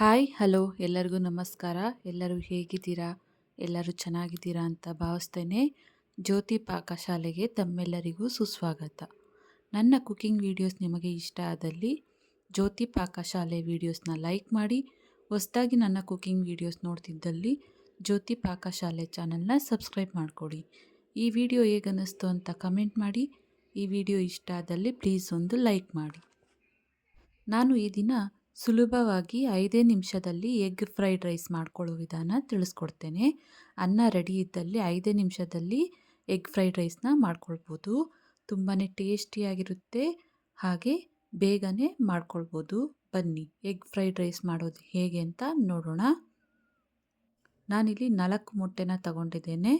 Hi, hello, ಎಲ್ಲರಿಗೂ ನಮಸ್ಕಾರ. ಎಲ್ಲರೂ ಹೇಗಿದ್ದೀರಾ? ಎಲ್ಲರೂ ಚೆನ್ನಾಗಿದ್ದೀರಾ ಅಂತ ಭಾವಿಸ್ತೇನೆ. ಜ್ಯೋತಿ ಪಾಕಶಾಲೆಗೆ ತಮ್ಮೆಲ್ಲರಿಗೂ ಸುಸ್ವಾಗತ. ನನ್ನ ಕುಕಿಂಗ್ ವೀಡಿಯೋಸ್ ನಿಮಗೆ ಇಷ್ಟ ಆದಲ್ಲಿ ಜ್ಯೋತಿ ಪಾಕಶಾಲೆ ವೀಡಿಯೋಸ್ನ ಲೈಕ್ ಮಾಡಿ. ಹೊಸದಾಗಿ ನನ್ನ ಕುಕಿಂಗ್ ವೀಡಿಯೋಸ್ ನೋಡ್ತಿದ್ದಲ್ಲಿ ಜ್ಯೋತಿ ಪಾಕಶಾಲೆ ಚಾನಲ್ನ ಸಬ್ಸ್ಕ್ರೈಬ್ ಮಾಡಿಕೊಡಿ. ಈ ವಿಡಿಯೋ ಹೇಗನ್ನಿಸ್ತು ಅಂತ ಕಮೆಂಟ್ ಮಾಡಿ. ಈ ವಿಡಿಯೋ ಇಷ್ಟ ಆದಲ್ಲಿ ಪ್ಲೀಸ್ ಒಂದು ಲೈಕ್ ಮಾಡಿ. ನಾನು ಈ ದಿನ ಸುಲಭವಾಗಿ ಐದೇ ನಿಮಿಷದಲ್ಲಿ ಎಗ್ ಫ್ರೈಡ್ ರೈಸ್ ಮಾಡ್ಕೊಳ್ಳೋ ವಿಧಾನ ತಿಳಿಸ್ಕೊಡ್ತೇನೆ. ಅನ್ನ ರೆಡಿ ಇದ್ದಲ್ಲಿ ಐದೇ ನಿಮಿಷದಲ್ಲಿ ಎಗ್ ಫ್ರೈಡ್ ರೈಸ್ನ ಮಾಡ್ಕೊಳ್ಬೋದು. ತುಂಬಾ ಟೇಸ್ಟಿಯಾಗಿರುತ್ತೆ. ಹಾಗೆ ಬೇಗನೆ ಮಾಡ್ಕೊಳ್ಬೋದು. ಬನ್ನಿ, ಎಗ್ ಫ್ರೈಡ್ ರೈಸ್ ಮಾಡೋದು ಹೇಗೆ ಅಂತ ನೋಡೋಣ. ನಾನಿಲ್ಲಿ ನಾಲ್ಕು ಮೊಟ್ಟೆನ ತಗೊಂಡಿದ್ದೇನೆ.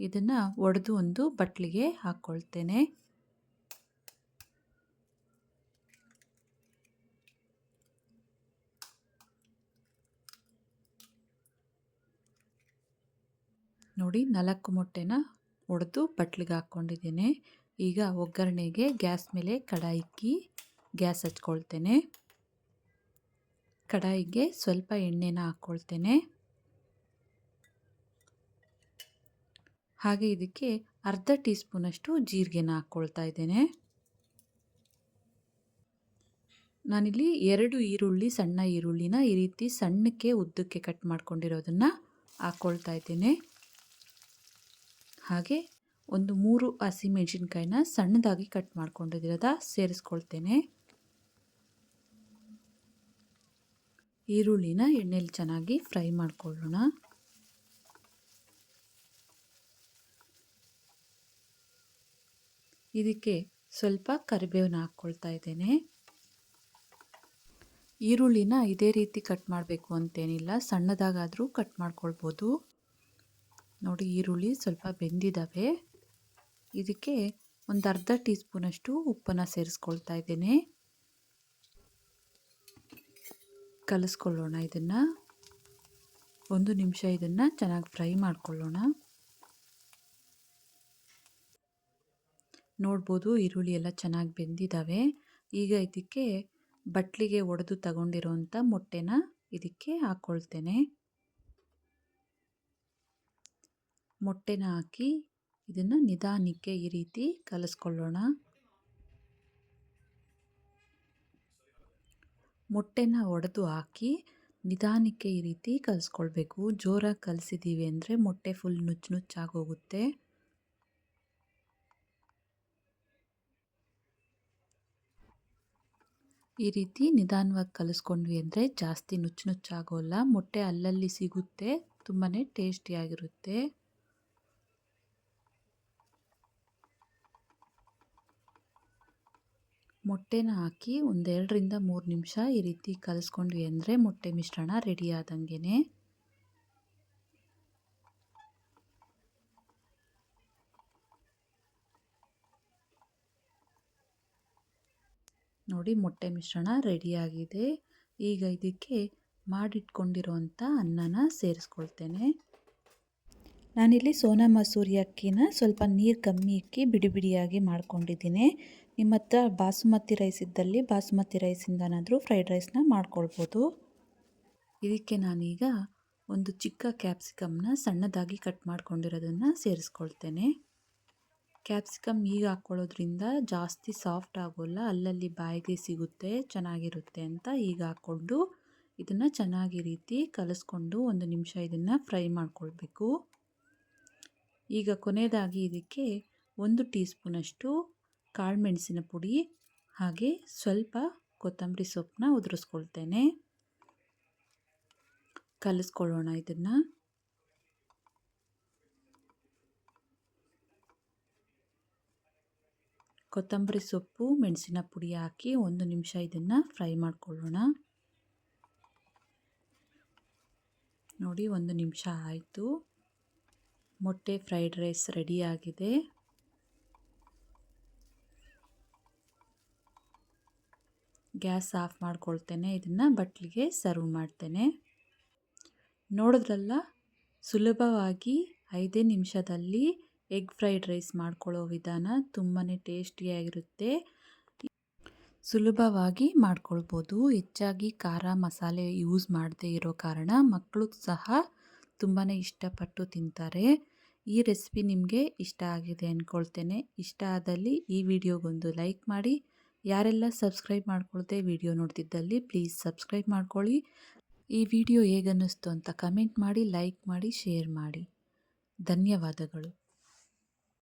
ಇದನ್ನು ಒಡೆದು ಒಂದು ಬಟ್ಲಿಗೆ ಹಾಕ್ಕೊಳ್ತೇನೆ. ನೋಡಿ ನಾಲ್ಕು ಮೊಟ್ಟೆನ ಒಡೆದು ಬಟ್ಲಿಗೆ ಹಾಕ್ಕೊಂಡಿದ್ದೇನೆ. ಈಗ ಒಗ್ಗರಣೆಗೆ ಗ್ಯಾಸ್ ಮೇಲೆ ಕಡಾಯಿಕ್ಕಿ ಗ್ಯಾಸ್ ಹಚ್ಕೊಳ್ತೇನೆ. ಕಡಾಯಿಗೆ ಸ್ವಲ್ಪ ಎಣ್ಣೆನ ಹಾಕ್ಕೊಳ್ತೇನೆ. ಹಾಗೆ ಇದಕ್ಕೆ ಅರ್ಧ ಟೀ ಸ್ಪೂನಷ್ಟು ಜೀರಿಗೆನ ಹಾಕ್ಕೊಳ್ತಾ ಇದ್ದೇನೆ. ನಾನಿಲ್ಲಿ ಎರಡು ಈರುಳ್ಳಿ, ಸಣ್ಣ ಈರುಳ್ಳಿನ ಈ ರೀತಿ ಸಣ್ಣಕ್ಕೆ ಉದ್ದಕ್ಕೆ ಕಟ್ ಮಾಡ್ಕೊಂಡಿರೋದನ್ನು ಹಾಕ್ಕೊಳ್ತಾ ಇದ್ದೇನೆ. ಹಾಗೆ ಒಂದು ಮೂರು ಹಸಿಮೆಣಸಿನ್ಕಾಯಿನ ಸಣ್ಣದಾಗಿ ಕಟ್ ಮಾಡ್ಕೊಂಡಿರೋದ ಸೇರಿಸ್ಕೊಳ್ತೇನೆ. ಈರುಳ್ಳಿನ ಎಣ್ಣೆಲಿ ಚೆನ್ನಾಗಿ ಫ್ರೈ ಮಾಡ್ಕೊಳ್ಳೋಣ. ಇದಕ್ಕೆ ಸ್ವಲ್ಪ ಕರಿಬೇವನ್ನ ಹಾಕ್ಕೊಳ್ತಾ ಇದ್ದೇನೆ. ಈರುಳ್ಳಿನ ಇದೇ ರೀತಿ ಕಟ್ ಮಾಡಬೇಕು ಅಂತೇನಿಲ್ಲ, ಸಣ್ಣದಾಗಾದರೂ ಕಟ್ ಮಾಡ್ಕೊಳ್ಬೋದು. ನೋಡಿ ಈರುಳ್ಳಿ ಸ್ವಲ್ಪ ಬೆಂದಿದ್ದಾವೆ ಇದಕ್ಕೆ ಒಂದು ಅರ್ಧ ಟೀ ಸ್ಪೂನಷ್ಟು ಉಪ್ಪನ್ನು ಸೇರಿಸ್ಕೊಳ್ತಾ ಇದ್ದೇನೆ. ಕಲಿಸ್ಕೊಳ್ಳೋಣ ಇದನ್ನು. ಒಂದು ನಿಮಿಷ ಇದನ್ನು ಚೆನ್ನಾಗಿ ಫ್ರೈ ಮಾಡ್ಕೊಳ್ಳೋಣ. ನೋಡ್ಬೋದು ಈರುಳ್ಳಿ ಎಲ್ಲ ಚೆನ್ನಾಗಿ ಬೆಂದಿದ್ದಾವೆ ಈಗ ಇದಕ್ಕೆ ಬಟ್ಲಿಗೆ ಒಡೆದು ತಗೊಂಡಿರೋಂಥ ಮೊಟ್ಟೆನ ಇದಕ್ಕೆ ಹಾಕ್ಕೊಳ್ತೇನೆ ಮೊಟ್ಟೆನ ಹಾಕಿ ಇದನ್ನು ನಿಧಾನಕ್ಕೆ ಈ ರೀತಿ ಕಲಿಸ್ಕೊಳ್ಳೋಣ. ಮೊಟ್ಟೆನ ಒಡೆದು ಹಾಕಿ ನಿಧಾನಕ್ಕೆ ಈ ರೀತಿ ಕಲಿಸ್ಕೊಳ್ಬೇಕು. ಜೋರಾಗಿ ಕಲಿಸಿದ್ದೀವಿ ಅಂದರೆ ಮೊಟ್ಟೆ ಫುಲ್ ನುಚ್ಚು ನುಚ್ಚಾಗೋಗುತ್ತೆ ಈ ರೀತಿ ನಿಧಾನವಾಗಿ ಕಲಿಸ್ಕೊಂಡ್ವಿ ಅಂದರೆ ಜಾಸ್ತಿ ನುಚ್ಚು ನುಚ್ಚಾಗೋಲ್ಲ ಮೊಟ್ಟೆ ಅಲ್ಲಲ್ಲಿ ಸಿಗುತ್ತೆ ತುಂಬಾ ಟೇಸ್ಟಿಯಾಗಿರುತ್ತೆ ಮೊಟ್ಟೆನ ಹಾಕಿ ಒಂದೆರಡರಿಂದ ಮೂರು ನಿಮಿಷ ಈ ರೀತಿ ಕಲಿಸ್ಕೊಂಡ್ವಿ ಅಂದರೆ ಮೊಟ್ಟೆ ಮಿಶ್ರಣ ರೆಡಿ ಆದಂಗೆ ನೋಡಿ ಮೊಟ್ಟೆ ಮಿಶ್ರಣ ರೆಡಿಯಾಗಿದೆ ಈಗ ಇದಕ್ಕೆ ಮಾಡಿಟ್ಕೊಂಡಿರೋಂಥ ಅನ್ನನ ಸೇರಿಸ್ಕೊಳ್ತೇನೆ. ನಾನಿಲ್ಲಿ ಸೋನಾ ಮಸೂರಿ ಅಕ್ಕಿನ ಸ್ವಲ್ಪ ನೀರು ಕಮ್ಮಿ ಇಕ್ಕಿ ಬಿಡಿ ಬಿಡಿಯಾಗಿ ಮಾಡ್ಕೊಂಡಿದ್ದೀನಿ. ನಿಮ್ಮ ಹತ್ರ ಬಾಸುಮತಿ ರೈಸ್ ಇದ್ದಲ್ಲಿ ಬಾಸುಮತಿ ರೈಸಿಂದನಾದರೂ ಫ್ರೈಡ್ ರೈಸ್ನ ಮಾಡ್ಕೊಳ್ಬೋದು. ಇದಕ್ಕೆ ನಾನೀಗ ಒಂದು ಚಿಕ್ಕ ಕ್ಯಾಪ್ಸಿಕಮ್ನ ಸಣ್ಣದಾಗಿ ಕಟ್ ಮಾಡ್ಕೊಂಡಿರೋದನ್ನು ಸೇರಿಸ್ಕೊಳ್ತೇನೆ. ಕ್ಯಾಪ್ಸಿಕಮ್ ಈಗ ಹಾಕ್ಕೊಳ್ಳೋದ್ರಿಂದ ಜಾಸ್ತಿ ಸಾಫ್ಟ್ ಆಗೋಲ್ಲ, ಅಲ್ಲಲ್ಲಿ ಬಾಯಿಗೆ ಸಿಗುತ್ತೆ, ಚೆನ್ನಾಗಿರುತ್ತೆ ಅಂತ ಈಗ ಹಾಕ್ಕೊಂಡು ಇದನ್ನು ಚೆನ್ನಾಗಿ ರೀತಿ ಕಲಿಸ್ಕೊಂಡು ಒಂದು ನಿಮಿಷ ಇದನ್ನು ಫ್ರೈ ಮಾಡ್ಕೊಳ್ಬೇಕು. ಈಗ ಕೊನೆಯದಾಗಿ ಇದಕ್ಕೆ ಒಂದು ಟೀ ಸ್ಪೂನಷ್ಟು ಕಾಳುಮೆಣಸಿನ ಪುಡಿ, ಹಾಗೆ ಸ್ವಲ್ಪ ಕೊತ್ತಂಬರಿ ಸೊಪ್ಪನ್ನ ಉದುರಿಸ್ಕೊಳ್ತೇನೆ. ಕಲಿಸ್ಕೊಳ್ಳೋಣ ಇದನ್ನು. ಕೊತ್ತಂಬರಿ ಸೊಪ್ಪು, ಮೆಣಸಿನ ಪುಡಿ ಹಾಕಿ ಒಂದು ನಿಮಿಷ ಇದನ್ನು ಫ್ರೈ ಮಾಡ್ಕೊಳ್ಳೋಣ. ನೋಡಿ, ಒಂದು ನಿಮಿಷ ಆಯಿತು. ಮೊಟ್ಟೆ ಫ್ರೈಡ್ ರೈಸ್ ರೆಡಿಯಾಗಿದೆ ಗ್ಯಾಸ್ ಆಫ್ ಮಾಡ್ಕೊಳ್ತೇನೆ ಇದನ್ನು ಬಟ್ಲಿಗೆ ಸರ್ವ್ ಮಾಡ್ತೇನೆ. ನೋಡಿದ್ರಲ್ಲ, ಸುಲಭವಾಗಿ ಐದೇ ನಿಮಿಷದಲ್ಲಿ ಎಗ್ ಫ್ರೈಡ್ ರೈಸ್ ಮಾಡ್ಕೊಳ್ಳೋ ವಿಧಾನ ತುಂಬಾ ಟೇಸ್ಟಿಯಾಗಿರುತ್ತೆ. ಸುಲಭವಾಗಿ ಮಾಡ್ಕೊಳ್ಬೋದು. ಹೆಚ್ಚಾಗಿ ಖಾರ ಮಸಾಲೆ ಯೂಸ್ ಮಾಡದೇ ಇರೋ ಕಾರಣ ಮಕ್ಕಳು ಸಹ ತುಂಬಾ ಇಷ್ಟಪಟ್ಟು ತಿಂತಾರೆ. ಈ ರೆಸಿಪಿ ನಿಮಗೆ ಇಷ್ಟ ಆಗಿದೆ ಅಂದ್ಕೊಳ್ತೇನೆ ಇಷ್ಟ ಆದಲ್ಲಿ ಈ ವಿಡಿಯೋಗೊಂದು ಲೈಕ್ ಮಾಡಿ ಯಾರೆಲ್ಲ ಸಬ್ಸ್ಕ್ರೈಬ್ ಮಾಡ್ಕೊಳ್ದೆ ವಿಡಿಯೋ ನೋಡ್ತಿದ್ದಲ್ಲಿ ಪ್ಲೀಸ್ ಸಬ್ಸ್ಕ್ರೈಬ್ ಮಾಡ್ಕೊಳ್ಳಿ. ಈ ವಿಡಿಯೋ ಹೇಗನ್ನಿಸ್ತು ಅಂತ ಕಮೆಂಟ್ ಮಾಡಿ, ಲೈಕ್ ಮಾಡಿ, ಶೇರ್ ಮಾಡಿ. ಧನ್ಯವಾದಗಳು.